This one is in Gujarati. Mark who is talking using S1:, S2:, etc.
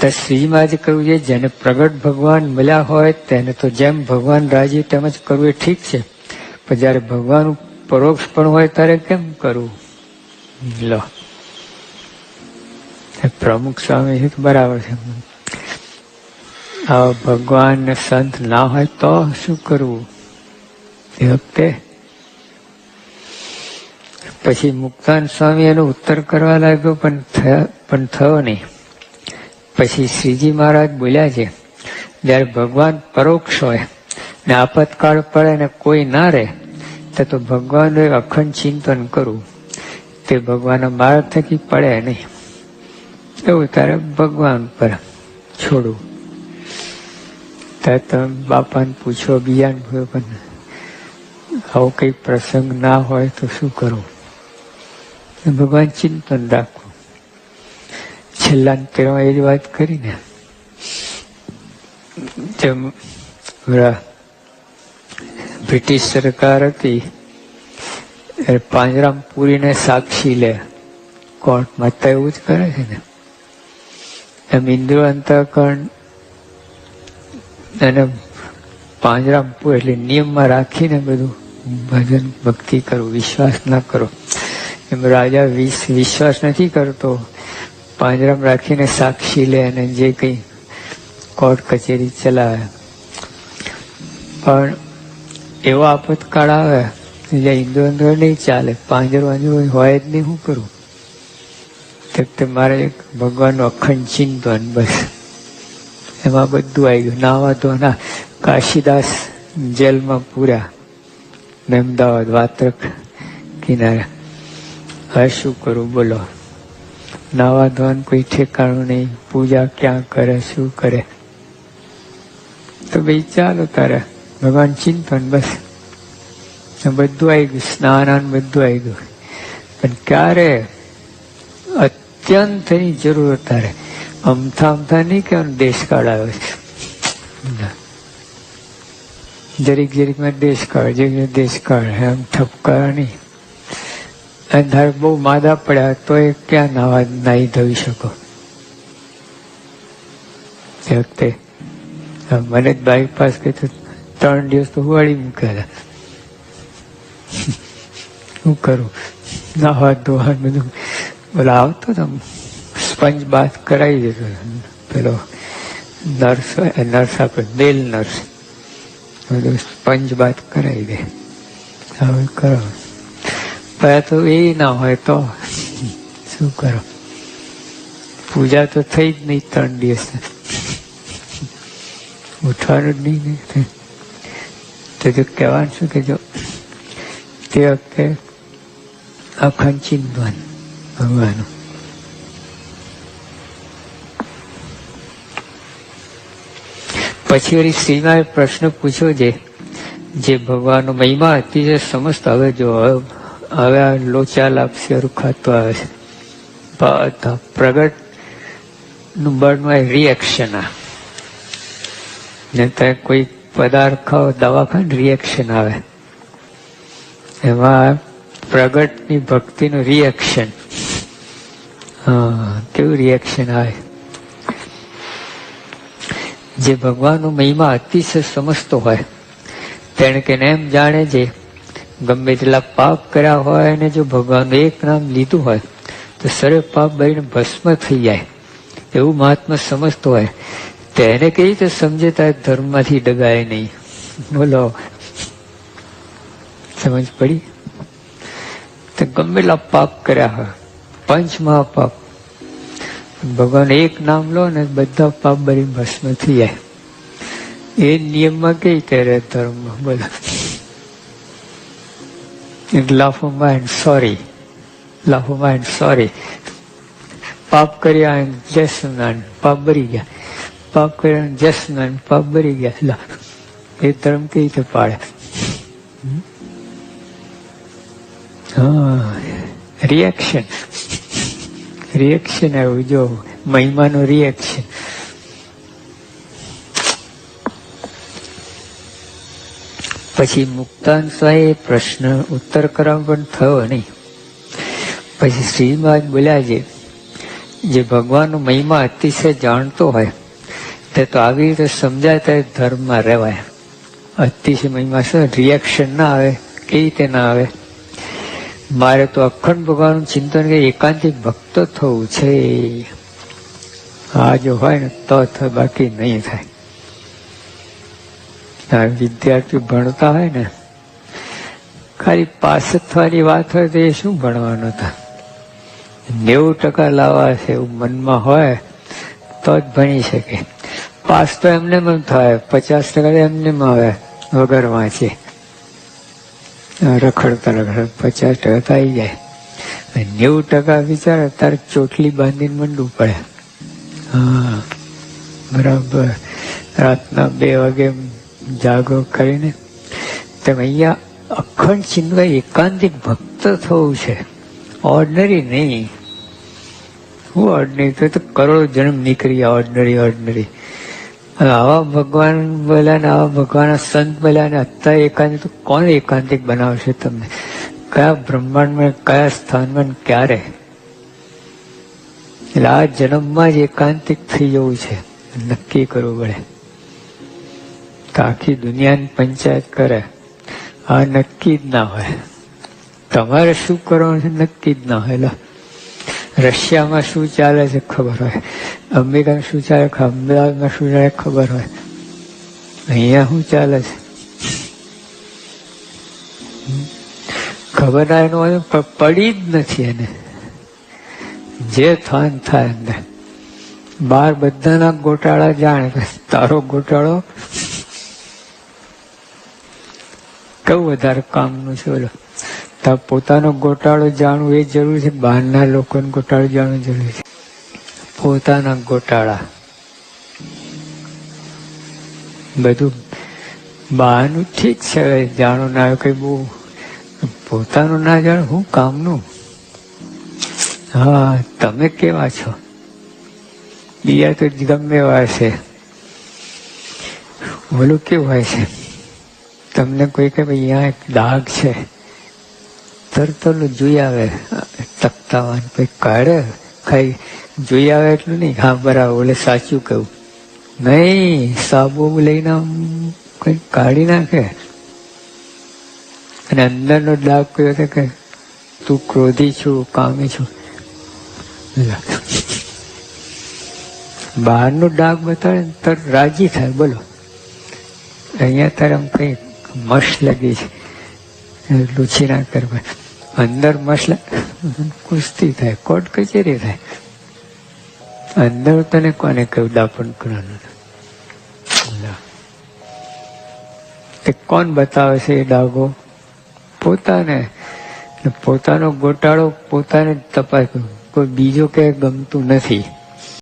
S1: તો શ્રીમાં જ કરવું છે જેને પ્રગટ ભગવાન મળ્યા હોય તેને તો જેમ ભગવાન રાજી તેમ જ કરવું એ ઠીક છે. પણ જયારે ભગવાન પરોક્ષ પણ હોય ત્યારે કેમ કરવું? લો. પ્રમુખ સ્વામી છે બરાબર છે? આ ભગવાન સંત ના હોય તો શું કરવું? એ વખતે? પછી મુક્તાન સ્વામી એનો ઉત્તર કરવા લાગ્યો, પણ થયો પણ થયો નહીં. પછી શ્રીજી મહારાજ બોલ્યા છે, જ્યારે ભગવાન પરોક્ષ હોય ને આપતકાળ પડે ને કોઈ ના રહે, તો તો ભગવાન અખંડ ચિંતન કરવું તે ભગવાનના માર્ગ થકી પડે નહીં. એવું તારે ભગવાન પર છોડવું ત્યારે તમે બાપાને પૂછો બીજાને પૂછો પણ આવો કઈ પ્રસંગ ના હોય તો શું કરવું ભગવાન ચિંતન રાખવું છેલ્લા તેરમાં એ જ વાત કરીને બ્રિટિશ સરકાર હતી પાંજરામ પૂરીને સાક્ષી લે. કોર્ટમાં તો એવું જ કરે છે ને. એમ ઇન્દ્ર અંતકરણ અને પાંજરામ પૂર એટલે નિયમમાં રાખીને બધું ભજન ભક્તિ કરો, વિશ્વાસ ના કરો. એમ રાજા વિશ- વિશ્વાસ નથી કરતો. પાંજરામ રાખીને સાક્ષી લે અને જે કંઈ કોર્ટ કચેરી ચલાવે. પણ એવો આપતકાળ આવે જે હિન્દુ અંદર નહીં ચાલે, પાંજર વાંજર હોય જ નહીં શું કરું? તે મારે એક ભગવાનનું અખંડ ચિંતન બસ. એમાં બધું આવી ગયું. નાવા ધોના કાશીદાસ જેલમાં પૂર્યા. ને અમદાવાદ, વાત્રક કિનારે. હવે શું કરું? બોલો. નાવા ધોવાનું કોઈ ઠેકાણું નહીં પૂજા ક્યાં કરે, શું કરે? તો ભાઈ, ચાલો તારે ભગવાન ચિંતન બસ. બધું આવી ગયું, સ્નાન બધું આવી ગયું. પણ ક્યારે? અત્યંત એની જરૂર તારે અમથા અમથા નહીં કહેવાનું દેશકાળ આવ્યો છે. જરીક જરીકમાં દેશકાળ જરીક દેશકાળ એમ ઠપકારા નહીં. ધારો બહુ માદા પડ્યા તો એ ક્યાં નાવા નાહી ધોઈ શકો? તે વખતે મને જ બાયપાસ પાસ તો ત્રણ દિવસ તો હુવાડી મૂકેલા. શું કરું? નાહવા ધોવા બધું. બોલા આવતો તો સ્પંજ બાથ કરાવી દેતો પેલો નર્સ નર્સ આપણે મેલ નર્સ બધું સ્પંજ બાથ કરાવી દે. હવે કરો. તો એ ના હોય તો શું કરો? પૂજા તો થઈ જ નહીં ત્રણ દિવસ. ઉઠવાનું જ નહીં તો જો કહેવાનું શું કે જો, તે વખતે અખંડ ચિંતન ભગવાનનું. પછી વળી શ્રીમાએ પ્રશ્ન પૂછ્યો જે જે ભગવાનનો મહિમા હતી જે સમસ્ત. હવે જો હવે આ લોચા લાપસી ખાતું આવે છે. બધા પ્રગટનું બળનું રિએક્શન આ. ને ત્યાં કોઈ પદાર્થ ખાઓ દવા રિએક્શન આવે. એમાં પ્રગટની ભક્તિનું રિએક્શન કેવું રિએક્શન આવે? જે ભગવાનનો મહિમા અતિશય સમજતો હોય, તેણે કે એમ જાણે છે ગમે તેટલા પાપ કર્યા હોય અને જો ભગવાનનું એક નામ લીધું હોય, તો સર્વે પાપ બળીને ભસ્મ થઈ જાય. એવું મહાત્મા સમજતો હોય. તેને કઈ રીતે સમજે તારે ધર્મમાંથી ડગાય નહીં. બોલો. સમજ પડી? તો ગમે એટલા પાપ કર્યા હોય, પંચ મહાપાપ. ભગવાન એક નામ લો ને બધા પાપ બળી ભસ્મ થઈ જાય. એ નિયમમાં કઈ કરે ધર્મ? બોલો. લાફ ઓફ માઇન્ડ સોરી લાફોમાં એન્ડ સોરી પાપ કર્યા જય સ્નાન પાપ ભરી ગયા. પાપ કર્યા જસ સ્નાન પાપ ભરી ગયા. એ ધર્મ કઈ રીતે પાડે હા રિએક્શન રિએક્શન આવ્યું. જો મહિમાનું રિએક્શન પછી મુક્તાન સ્વાય પ્રશ્ન ઉત્તર કરવા પણ થયો નહીં. પછી શ્રીમાજ બોલ્યા છે, જે ભગવાનનો મહિમા અતિશય જાણતો હોય, તે તો આવી રીતે સમજાય તે ધર્મમાં રહેવાય. અતિશય મહિમા શું? રિએક્શન ના આવે, કેવી રીતે ના આવે? મારે તો અખંડ ભગવાનનું ચિંતન કે એકાંતિક ભક્ત થવું છે. આ જો હોય ને તો બાકી નહીં થાય. વિદ્યાર્થી ભણતા હોય ને, ખાલી પાસ થવાની વાત હોય તો એ શું ભણવાનું હતા? નેવું ટકા લાવવા છે એવું મનમાં હોય તો જ ભણી શકે. પાસ તો એમને એમ થાય, પચાસ ટકા એમને આવે, વગર વાંચે. રખડતા રખડ પચાસ ટકા આવી જાય. નેવું ટકા વિચારે તારે ચોટલી બાંધીને મંડવું પડે. હા, બરાબર. રાતના બે વાગે જાગો કરીને તમે અહીંયા અખંડ ચિંતવા એકાંતિક ભક્ત થવું છે. ઓર્ડનરી નહીં. હું ઓર્ડનરી તો કરોડો જન્મ નીકળી ગયા ઓર્ડનરી ઓર્ડનરી આવા ભગવાન બોલ્યા ને આવા ભગવાન સંત બોલ્યા ને અત્યારે એકાંતિક, તો કોણ એકાંતિક બનાવશે તમને? કયા બ્રહ્માંડમાં, કયા સ્થાનમાં ક્યારે? એટલે આ જન્મમાં જ એકાંતિક થઈ જવું છે. નક્કી કરવું પડે તો આખી દુનિયાની પંચાયત કરે. આ નક્કી જ ના હોય. તમારે શું કરવાનું છે નક્કી જ ના હોય. એટલે રશિયામાં શું ચાલે છે ખબર હોય. અમેરિકામાં શું ચાલે, અમદાવાદમાં શું ચાલે ખબર હોય. અહીંયા શું ચાલે છે? ખબર ના એનું પડી જ નથી એને. જે થાય થાય અંદર. બાર બધાના ગોટાળા જાણે. તારો ગોટાળો કેવું વધારે કામનું છે બોલો તાર પોતાનો ગોટાળો જાણવું એ જરૂર છે, બહારના લોકોનો ગોટાળો જાણવું જરૂરી છે. પોતાના ગોટાળા. બધું બહારનું ઠીક છે જાણો ના આવે કઈ બહુ. પોતાનું ના જાણ, હું કામનું? હા, તમે કેવા છો? બીજા તો ગમે એવા છે ઓલું કેવું હોય છે? તમને કોઈ કે ભાઈ અહીંયા એક ડાઘ છે. તરત જોઈ આવે. તકતાવાન પછી કાઢે? ખાઈ જોઈ આવે એટલું નહીં. હા, બરાબર, ઓલે સાચું કહું. નહીં સાબુ લઈને કઈ કાઢી નાખે? અને અંદરનો ડાઘ કયો છે કે, તું ક્રોધી છું, કામી છું. બહારનો ડાઘ બતાડે ને તરત રાજી થાય, બોલો. અહીંયા તારે આમ કઈ મશ લાગી છે. લૂછી ના કરવા અંદર મસ્ત કુસ્તી થાય, કોર્ટ કચેરી થાય. અંદર તને કોને કહ્યું દાપણ કરવાનું? તે કોણ બતાવે છે એ ડાઘો? પોતાને. પોતાનો ગોટાળો પોતાને તપાસ કોઈ બીજો કે ગમતું નથી.